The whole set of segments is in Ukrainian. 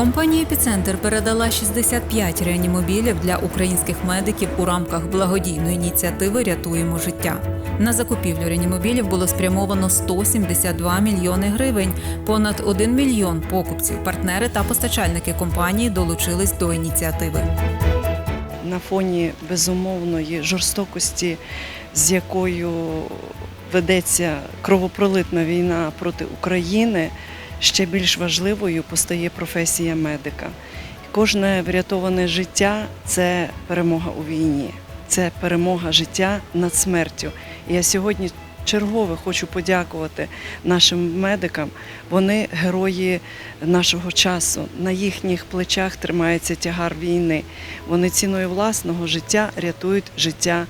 Компанія «Епіцентр» передала 65 реанімобілів для українських медиків у рамках благодійної ініціативи Рятуємо життя. На закупівлю реанімобілів було спрямовано 172 мільйони гривень. Понад 1 мільйон покупців, партнери та постачальники компанії долучились до ініціативи. на фоні безумовної жорстокості, з якою ведеться кровопролитна війна проти України, ще більш важливою постає професія медика. Кожне врятоване життя це перемога у війні, це перемога життя над смертю. Я сьогодні чергове хочу подякувати нашим медикам. Вони герої нашого часу. На їхніх плечах тримається тягар війни. Вони ціною власного життя рятують життя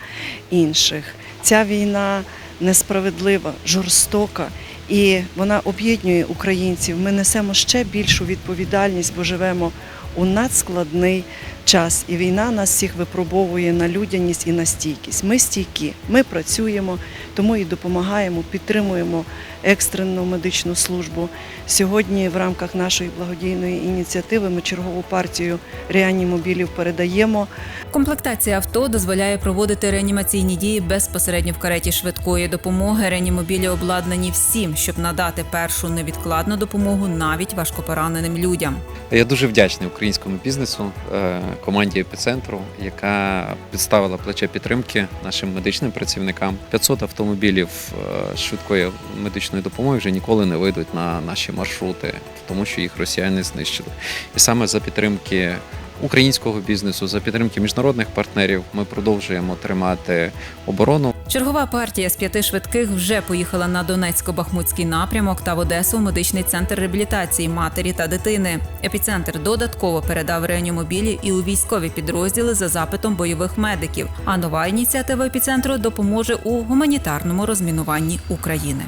інших. Ця війна несправедлива, жорстока. І вона об'єднує українців. Ми несемо ще більшу відповідальність, бо живемо у надскладний час. І війна нас всіх випробовує на людяність і на стійкість. Ми стійкі, ми працюємо, тому і допомагаємо, підтримуємо екстрену медичну службу. Сьогодні в рамках нашої благодійної ініціативи ми чергову партію реанімобілів передаємо. Комплектація авто дозволяє проводити реанімаційні дії безпосередньо в кареті швидкої допомоги. Реанімобілі обладнані всім, щоб надати першу невідкладну допомогу навіть важкопораненим людям. Я дуже вдячний українському бізнесу, е, команді епіцентру, яка підставила плече підтримки нашим медичним працівникам. 500 автомобілів е, швидкої медичної допомоги вже ніколи не вийдуть на наші маршрути, тому що їх росіяни знищили. І саме за підтримки українського бізнесу, за підтримки міжнародних партнерів, ми продовжуємо тримати оборону. Чергова партія з п'яти швидких вже поїхала на Донецько-Бахмутський напрямок та в Одесу в медичний центр реабілітації матері та дитини. Епіцентр додатково передав реанімобілі і у військові підрозділи за запитом бойових медиків. А нова ініціатива епіцентру допоможе у гуманітарному розмінуванні України.